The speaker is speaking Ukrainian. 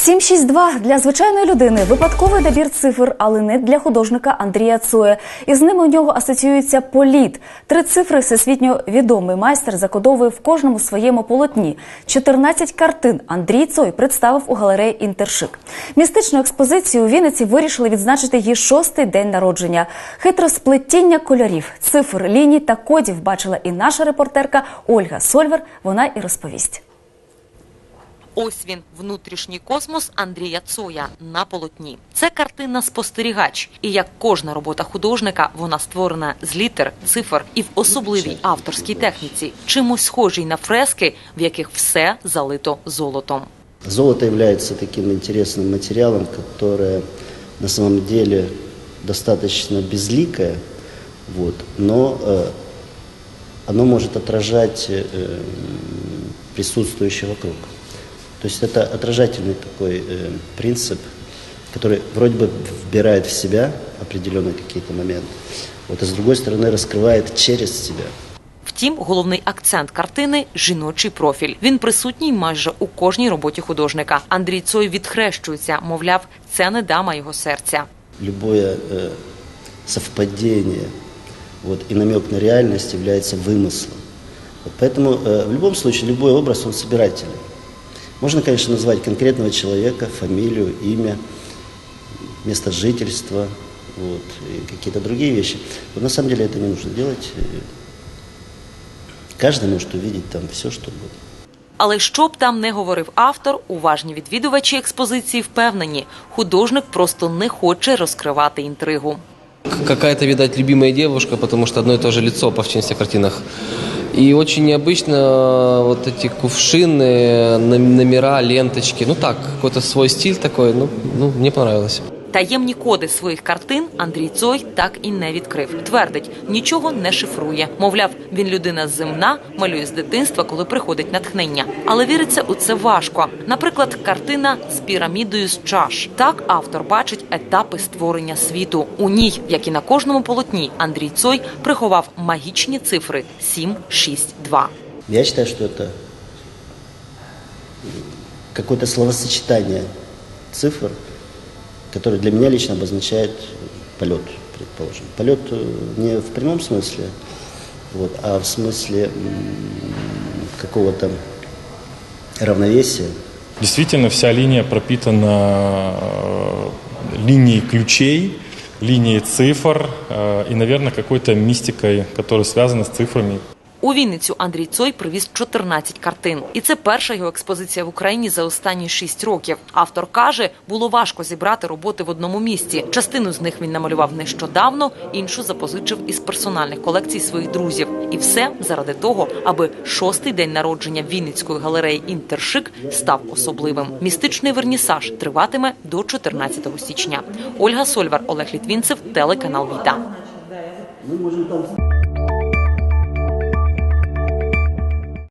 762 для звичайної людини випадковий набір цифр, але не для художника Андрія Цоя. Із ними у нього асоціюється політ. Три цифри всесвітньо відомий майстер закодовує в кожному своєму полотні. 14 картин Андрій Цой представив у галереї Інтершик. Містичну експозицію у Вінниці вирішили відзначити її шостий день народження. Хитросплетіння кольорів, цифр, ліній та кодів бачила і наша репортерка Ольга Сольвер. Вона і розповість. Ось він, внутрішній космос Андрія Цоя на полотні. Це картина спостерігач. І як кожна робота художника, вона створена з літер, цифр і в особливій авторській техніці, чимось схожій на фрески, в яких все залито золотом. Золото является таким интересным материалом, которое на самом деле достаточно безликое, вот, но э, оно может отражать э, присутствующее вокруг. То есть это отражательный такой э, принцип, который вроде бы вбирает в себя определенные какие-то моменты, вот, а с другой стороны раскрывает через себя. Втім, головний акцент картини жіночий профіль. Він присутній майже у кожній роботі художника. Андрій Цой відхрещується, мовляв, це не дама його серця. любое э, совпадение вот, и намек на реальность является вымыслом. Вот поэтому э, в любом случае любой образ, он собирательный. Можно, конечно, назвать конкретного человека, фамилию, имя, место жительства вот, и какие-то другие вещи. Но на самом деле это не нужно делать. Э, Каждый может увидеть там все, что угодно. Але що б там не говорив автор, уважні відвідувачі експозиції впевнені, художник просто не хоче розкривати інтригу. какая-то, видать, любимая девушка, потому что одно и то же лицо по всем всех картинах. И очень необычно э, вот эти кувшины, нам- номера, ленточки. Ну так, какой-то свой стиль такой. Ну, ну мне понравилось. Таємні коди своїх картин Андрій Цой так і не відкрив. Твердить, нічого не шифрує. Мовляв, він людина земна, малює з дитинства, коли приходить натхнення. Але віриться у це важко. Наприклад, картина з пірамідою з чаш. Так автор бачить етапи створення світу. У ній, як і на кожному полотні, Андрій Цой приховав магічні цифри 7, 6, 2. Я считаю, что это какое-то словосочетание цифр, которое для меня лично обозначает полет, предположим. Полет э, не в прямом смысле, вот, а в смысле какого-то равновесия. Действительно, вся линия пропитана э, линией ключей, линией цифр э, и, наверное, какой-то мистикой, которая связана с цифрами. У Вінницю Андрій Цой привіз 14 картин, і це перша його експозиція в Україні за останні 6 років. Автор каже, було важко зібрати роботи в одному місці. Частину з них він намалював нещодавно, іншу запозичив із персональних колекцій своїх друзів. І все заради того, аби шостий день народження Вінницької галереї Інтершик став особливим. Містичний вернісаж триватиме до 14 січня. Ольга Сольвар, Олег Літвінцев, телеканал Віта.